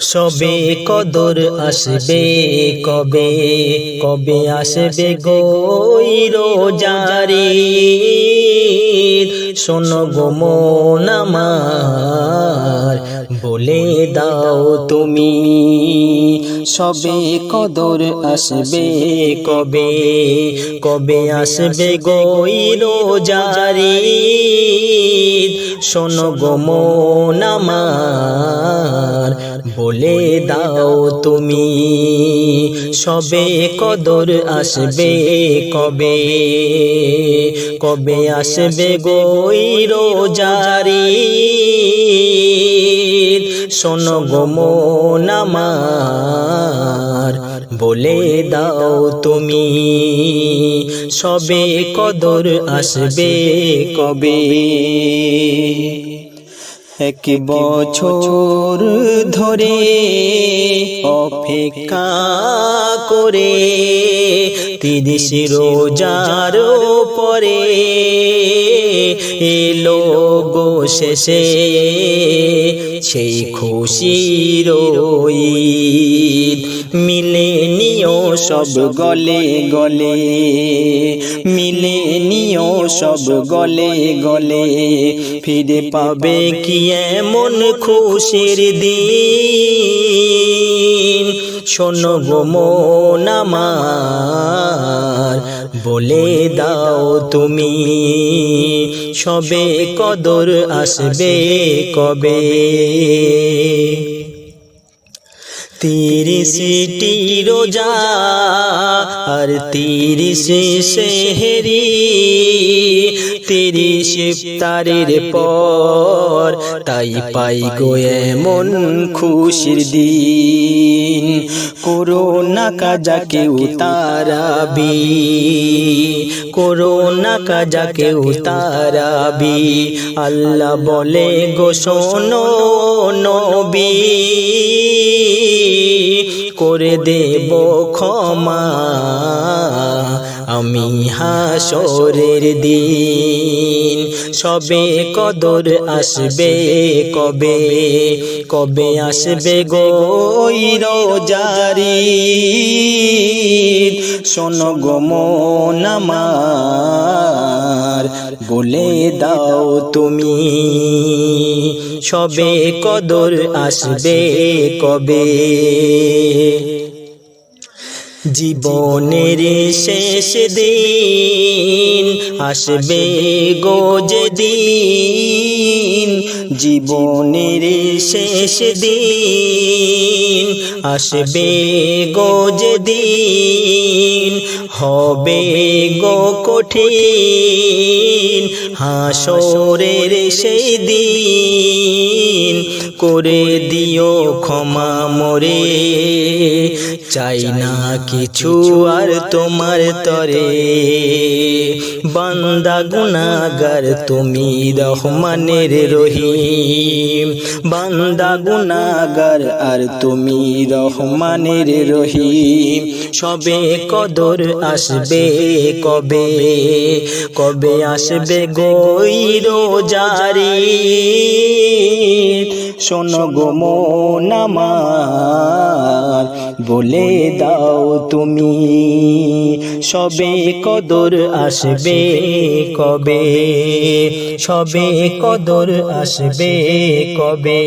সবে কদর আসবে কবে? কবে আসবে গৈরো জারি শোনো গো মন বলে দাও তুমি। সবে কদর আসবে কবে? কবে আসবে গৈরো জারি শোনো গো মন আমার, বলে দাও তুমি, সবে কদর আসবে কবে? কবে আসবে গৈরো জারি শোনো গো মন আমার বলে দাও তুমি সবে কদর আসবে কবে? এক বছর ধরে অপেক্ষা করে তিরিশ রোজার পরে এলো গো শেষে সেই খুশির ঈদ মিলে নিও সব গলে গলে, মিলে নিও সব গলে গলে, ফিরে পাবে কি এমন খুশির দিন? শোনো গো মন আমার, বলে দাও তুমি, সবে কদর আসবে কবে? তিরিশটি রোজা আর তিরিশ সেহেরি। তিরিশ ইফতারের পর তাই পাই গো এমন খুশির দিন। করোনা কাজাকে উতারাবি করোনা কাজাকে উতারাবি আল্লাহ বলে গো শোনো নবী। করে দেব ক্ষমা। আমি হাসরের দিন, সবে কদর আসবে কবে? কবে আসবে গৈর জারি শোনো গো মন আমার বলে দাও তুমি। সবে কদর আসবে কবে? জীবনের শেষ দিন আসবে গো যেদিন জীবনের শেষ দিন আসবে গো যেদিন হবে গো কঠিন হাসরের সেই দিন। করে দিও ক্ষমা মরে চাই না কিছু আর তোমার তরে। বান্দা গুনাগার তুমি রহমানের রহিম। বান্দা গুনাগার আর তুমি রহমানের রহিম। সবে কদর আসবে কবে? কবে? আসবে গৈরো জারি শোনো গো মন বলে দাও তুমি সবে কদর আসবে কবে? সবে কদর আসবে কবে?